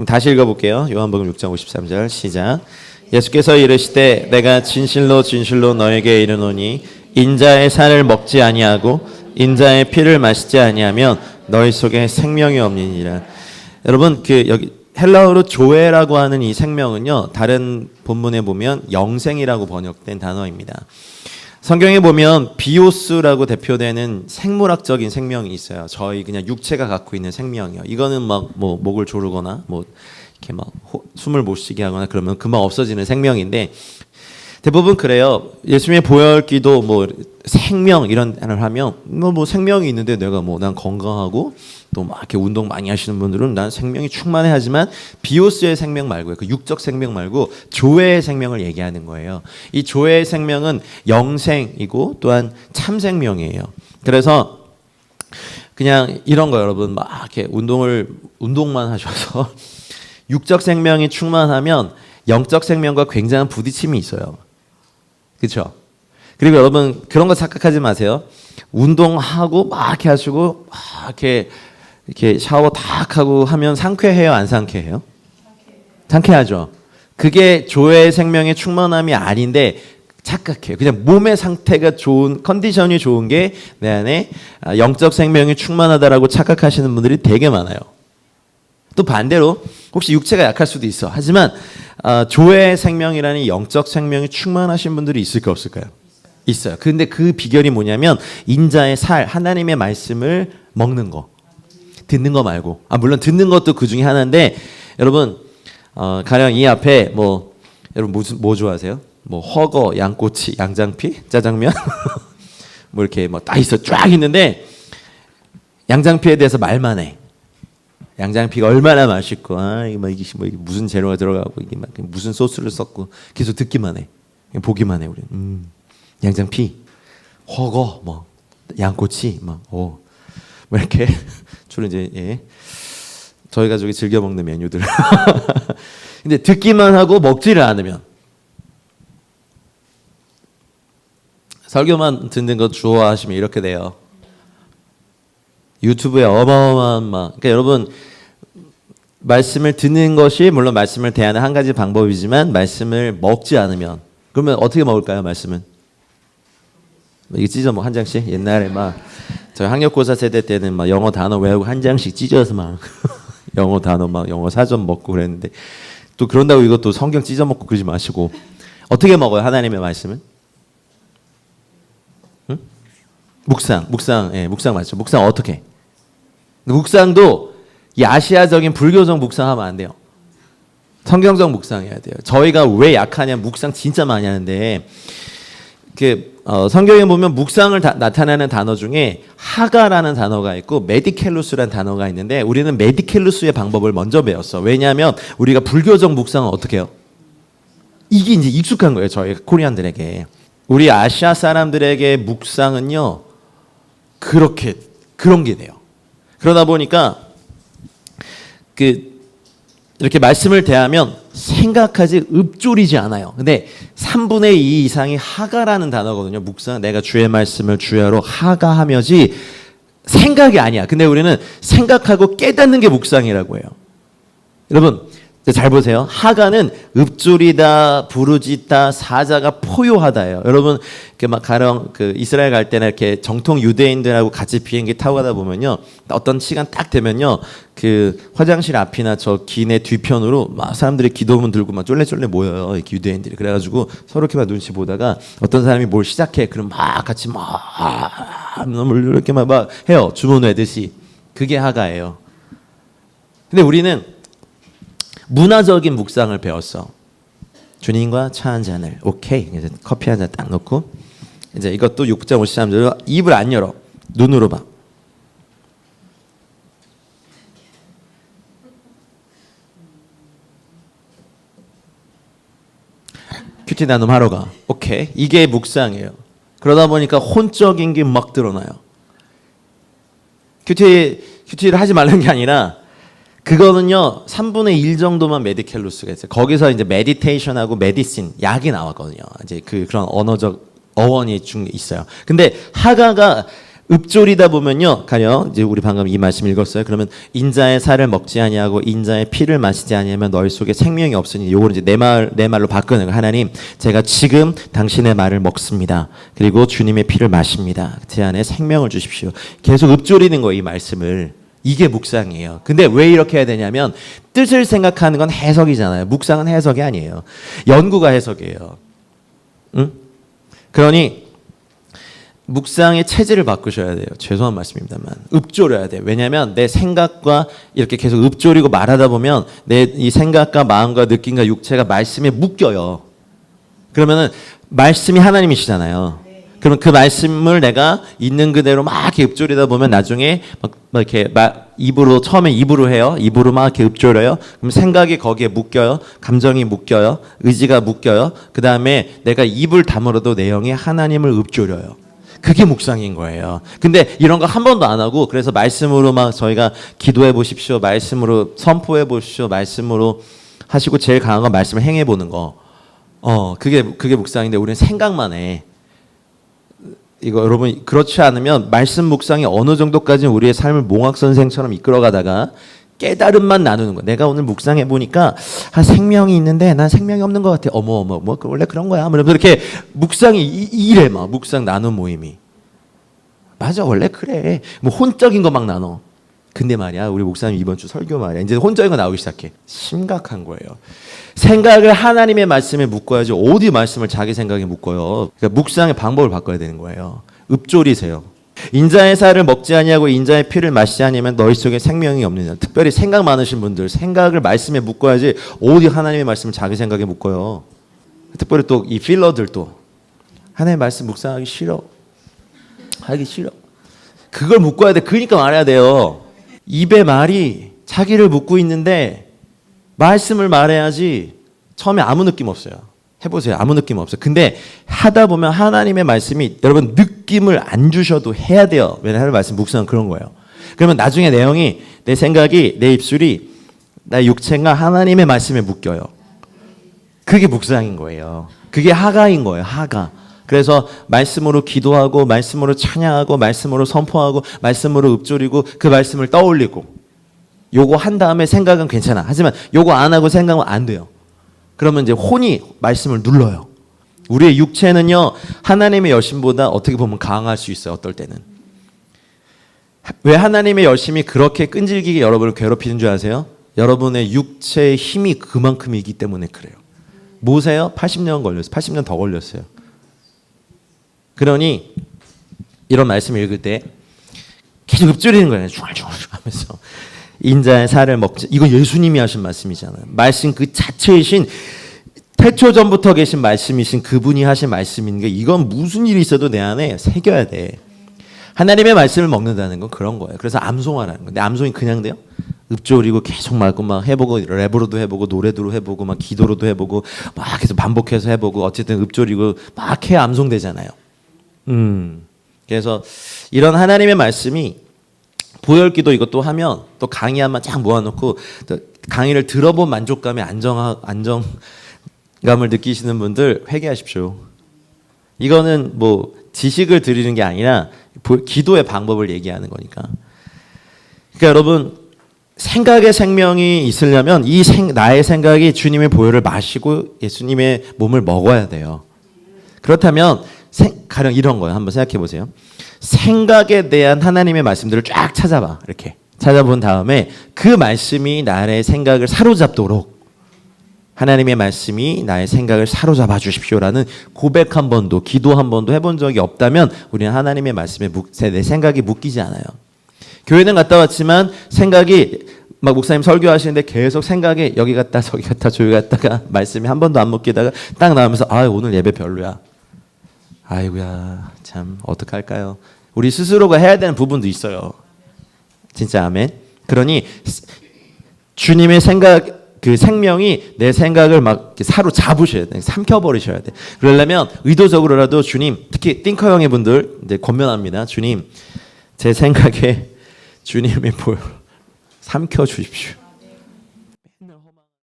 그럼 다시 읽어볼게요. 요한복음 6장 53절 시작. 예수께서 이르시되 내가 진실로 진실로 너에게 이르노니 인자의 살을 먹지 아니하고 인자의 피를 마시지 아니하면 너희 속에 생명이 없느니라. 여러분 그 여기 헬라어로 조에라고 하는 이 생명은요 다른 본문에 보면 영생이라고 번역된 단어입니다. 성경에 보면 비오스라고 대표되는 생물학적인 생명이 있어요. 저희 그냥 육체가 갖고 있는 생명이요. 이거는 막 뭐 목을 조르거나 뭐 이렇게 막 호- 숨을 못 쉬게 하거나 그러면 금방 없어지는 생명인데 대부분 그래요. 예수님의 보혈기도 뭐 생명 이런 단어를 하면 뭐, 뭐 생명이 있는데 내가 뭐 난 건강하고 또 막 이렇게 운동 많이 하시는 분들은 난 생명이 충만해 하지만 비오스의 생명 말고요. 그 육적 생명 말고 조회의 생명을 얘기하는 거예요. 이 조회의 생명은 영생이고 또한 참 생명이에요. 그래서 그냥 이런 거 여러분 막 이렇게 운동을 운동만 하셔서 육적 생명이 충만하면 영적 생명과 굉장한 부딪힘이 있어요. 그렇죠? 그리고 여러분 그런 거 착각하지 마세요. 운동하고 막 이렇게 하시고 막 이렇게 이렇게 샤워 딱 하고 하면 상쾌해요, 안 상쾌해요? 상쾌하죠. 그게 조의 생명의 충만함이 아닌데 착각해요. 그냥 몸의 상태가 좋은 컨디션이 좋은 게 내 안에 아, 영적 생명이 충만하다라고 착각하시는 분들이 되게 많아요. 또 반대로 혹시 육체가 약할 수도 있어. 하지만 아, 조의 생명이라는 영적 생명이 충만하신 분들이 있을까 없을까요? 있어요. 근데 그 비결이 뭐냐면 인자의 살, 하나님의 말씀을 먹는 거. 듣는 거 말고. 아 물론 듣는 것도 그 중에 하나인데 여러분 어, 가령 이 앞에 뭐 여러분 무슨 뭐 좋아하세요? 뭐 허거, 양꼬치, 양장피, 짜장면 뭐 이렇게 뭐딱 있어 쫙 있는데 양장피에 대해서 말만 해. 양장피가 얼마나 맛있고 아 이게 뭐 이게 뭐 무슨 재료가 들어가고 이게 막 무슨 소스를 썼고 계속 듣기만 해. 보기만 해 우리. 음. 양장피, 허거, 뭐 양꼬치, 막 오. 뭐 이렇게 주로 이제 예. 저희 가족이 즐겨 먹는 메뉴들. 근데 듣기만 하고 먹지를 않으면 설교만 듣는 거 좋아하시면 이렇게 돼요. 유튜브에 어마어마한 막 그러니까 여러분 말씀을 듣는 것이 물론 말씀을 대하는 한 가지 방법이지만 말씀을 먹지 않으면 그러면 어떻게 먹을까요 말씀은? 이게 찢어 뭐한 장씩? 옛날에 막 저희 학력고사 세대 때는 막 영어 단어 외우고 한 장씩 찢어서 막 영어 단어 막 영어 사전 먹고 그랬는데 또 그런다고 이것도 성경 찢어 먹고 그러지 마시고 어떻게 먹어요 하나님의 말씀은? 응? 묵상 묵상 예 묵상 맞죠. 묵상 어떻게 묵상도 이 아시아적인 불교적 묵상하면 안 돼요. 성경적 묵상해야 돼요. 저희가 왜 약하냐 묵상 진짜 많이 하는데 그 어, 성경에 보면 묵상을 다, 나타내는 단어 중에 하가라는 단어가 있고 메디켈루스라는 단어가 있는데 우리는 메디켈루스의 방법을 먼저 배웠어. 왜냐하면 우리가 불교적 묵상은 어떻게 해요? 이게 이제 익숙한 거예요. 저희 코리안들에게. 우리 아시아 사람들에게 묵상은요. 그렇게 그런 게 돼요. 그러다 보니까 그 이렇게 말씀을 대하면 생각하지 읊조리지 않아요. 근데 3분의 2 이상이 하가라는 단어거든요. 묵상 내가 주의 말씀을 주야로 하가하며지 생각이 아니야. 근데 우리는 생각하고 깨닫는 게 묵상이라고 해요. 여러분 잘 보세요. 하가는 읊조리다, 부르짖다, 사자가 포효하다예요. 여러분 이렇게 막 가령 그 이스라엘 갈 때나 이렇게 정통 유대인들하고 같이 비행기 타고 가다 보면요, 어떤 시간 딱 되면요, 그 화장실 앞이나 저 기내 뒤편으로 막 사람들이 기도문 들고 막 쫄래쫄래 모여요. 이렇게 유대인들이 그래가지고 서로 이렇게 막 눈치 보다가 어떤 사람이 뭘 시작해, 그럼 막 같이 막 이렇게 막, 막 해요. 주문 외듯이 그게 하가예요. 근데 우리는 문화적인 묵상을 배웠어. 주님과 차 한 잔을 오케이 이제 커피 한 잔 딱 넣고 이제 이것도 6.53절 입을 안 열어 눈으로 봐. 큐티 나눔 하러 가. 오케이 이게 묵상이에요. 그러다 보니까 혼적인 게 막 드러나요. 큐티 큐티를 하지 말라는 게 아니라 그거는요 3분의 1 정도만 메디켈루스가 있어요. 거기서 이제 메디테이션하고 메디신 약이 나왔거든요. 이제 그 그런 언어적 어원이 중 있어요. 근데 하가가 읍조리다 보면요, 가령 이제 우리 방금 이 말씀 읽었어요. 그러면 인자의 살을 먹지 아니하고 인자의 피를 마시지 아니하면 너희 속에 생명이 없으니 요거를 이제 내말내 말로 바꾸는 거 하나님, 제가 지금 당신의 말을 먹습니다. 그리고 주님의 피를 마십니다. 제 안에 생명을 주십시오. 계속 읍조리는 거예요, 이 말씀을. 이게 묵상이에요. 근데 왜 이렇게 해야 되냐면 뜻을 생각하는 건 해석이잖아요. 묵상은 해석이 아니에요. 연구가 해석이에요. 응? 그러니 묵상의 체질을 바꾸셔야 돼요. 죄송한 말씀입니다만 읊조려야 돼요. 왜냐하면 내 생각과 이렇게 계속 읊조리고 말하다 보면 내 이 생각과 마음과 느낌과 육체가 말씀에 묶여요. 그러면은 말씀이 하나님이시잖아요. 그러면 그 말씀을 내가 있는 그대로 막 이렇게 읊조리다 보면 나중에 막, 막 이렇게 막 입으로 처음에 입으로 해요. 입으로 막 이렇게 읊조려요. 그럼 생각이 거기에 묶여요. 감정이 묶여요. 의지가 묶여요. 그 다음에 내가 입을 다물어도 내용이 하나님을 읊조려요. 그게 묵상인 거예요. 근데 이런 거 한 번도 안 하고 그래서 말씀으로 막 저희가 기도해 보십시오. 말씀으로 선포해 보십시오. 말씀으로 하시고 제일 강한 건 말씀을 행해 보는 거. 어, 그게 그게 묵상인데 우리는 생각만 해. 이거 여러분 그렇지 않으면 말씀 묵상이 어느 정도까지는 우리의 삶을 몽학 선생처럼 이끌어가다가 깨달음만 나누는 거. 내가 오늘 묵상해 보니까 한 생명이 있는데 난 생명이 없는 것 같아. 어머 어머 뭐 원래 그런 거야. 뭐 이러면서 이렇게 묵상이 이- 이래 막 묵상 나눈 모임이. 맞아 원래 그래. 뭐 혼적인 거 막 나눠. 근데 말이야 우리 목사님 이번 주 설교 말이야 이제 거 나오기 시작해. 심각한 거예요. 생각을 하나님의 말씀에 묶어야지 어디 말씀을 자기 생각에 묶어요. 그러니까 묵상의 방법을 바꿔야 되는 거예요. 읍조리세요. 인자의 살을 먹지 아니하고 인자의 피를 마시지 아니면 너희 속에 생명이 없느냐. 특별히 생각 많으신 분들 생각을 말씀에 묶어야지 어디 하나님의 말씀을 자기 생각에 묶어요. 특별히 또 이 필러들도 하나님의 말씀 묵상하기 싫어. 하기 싫어. 그걸 묶어야 돼. 그러니까 말해야 돼요. 입에 말이 자기를 묶고 있는데 말씀을 말해야지 처음에 아무 느낌 없어요. 해보세요. 아무 느낌 없어요. 근데 하다 보면 하나님의 말씀이 여러분 느낌을 안 주셔도 해야 돼요. 왜냐하면 하나님의 말씀 묵상은 그런 거예요. 그러면 나중에 내용이 내 생각이 내 입술이 나의 육체가 하나님의 말씀에 묶여요. 그게 묵상인 거예요. 그게 하가인 거예요. 하가. 그래서 말씀으로 기도하고 말씀으로 찬양하고 말씀으로 선포하고 말씀으로 읊조리고 그 말씀을 떠올리고 요거 한 다음에 생각은 괜찮아. 하지만 요거 안 하고 생각은 안 돼요. 그러면 이제 혼이 말씀을 눌러요. 우리의 육체는요 하나님의 여심보다 어떻게 보면 강할 수 있어요. 어떨 때는 왜 하나님의 열심이 그렇게 끈질기게 여러분을 괴롭히는 줄 아세요? 여러분의 육체의 힘이 그만큼이기 때문에 그래요. 모세요? 80년 걸렸어요. 80년 더 걸렸어요. 그러니 이런 말씀 읽을 때 계속 읊조리는 거예요. 중얼중얼 하면서 인자의 살을 먹지. 이거 예수님이 하신 말씀이잖아요. 말씀 그 자체이신 태초 전부터 계신 말씀이신 그분이 하신 말씀인 게 이건 무슨 일이 있어도 내 안에 새겨야 돼. 하나님의 말씀을 먹는다는 건 그런 거예요. 그래서 암송하라는 건데 암송이 그냥 돼요? 읊조리고 계속 말고 막 해보고 랩으로도 해보고 노래도로 해보고 막 기도로도 해보고 막 계속 반복해서 해보고 어쨌든 읊조리고 막 해야 암송되잖아요. 음. 그래서 이런 하나님의 말씀이 보혈기도 이것도 하면 또 강의 한번 쫙 모아놓고 또 강의를 들어본 만족감에 안정 안정감을 느끼시는 분들 회개하십시오. 이거는 뭐 지식을 드리는 게 아니라 보- 기도의 방법을 얘기하는 거니까. 그러니까 여러분 생각의 생명이 있으려면 이 생, 나의 생각이 주님의 보혈을 마시고 예수님의 몸을 먹어야 돼요. 그렇다면 생, 가령 이런 거예요. 한번 생각해 보세요. 생각에 대한 하나님의 말씀들을 쫙 찾아봐. 이렇게 찾아본 다음에 그 말씀이 나의 생각을 사로잡도록 하나님의 말씀이 나의 생각을 사로잡아 주십시오라는 고백 한 번도 기도 한 번도 해본 적이 없다면 우리는 하나님의 말씀에 묵- 내 생각이 묶이지 않아요. 교회는 갔다 왔지만 생각이 막 목사님 설교하시는데 계속 생각이 여기 갔다 저기 갔다 저기 갔다가 말씀이 한 번도 안 묶이다가 딱 나오면서 아 오늘 예배 별로야. 아이고야 참 어떡할까요? 우리 스스로가 해야 되는 부분도 있어요. 진짜 아멘. 그러니 스- 주님의 생각 그 생명이 내 생각을 막 사로잡으셔야 돼. 삼켜 버리셔야 돼. 그러려면 의도적으로라도 주님, 특히 띵커 형의 분들 이제 권면합니다. 주님, 제 생각에 주님의 보혈 삼켜 주십시오.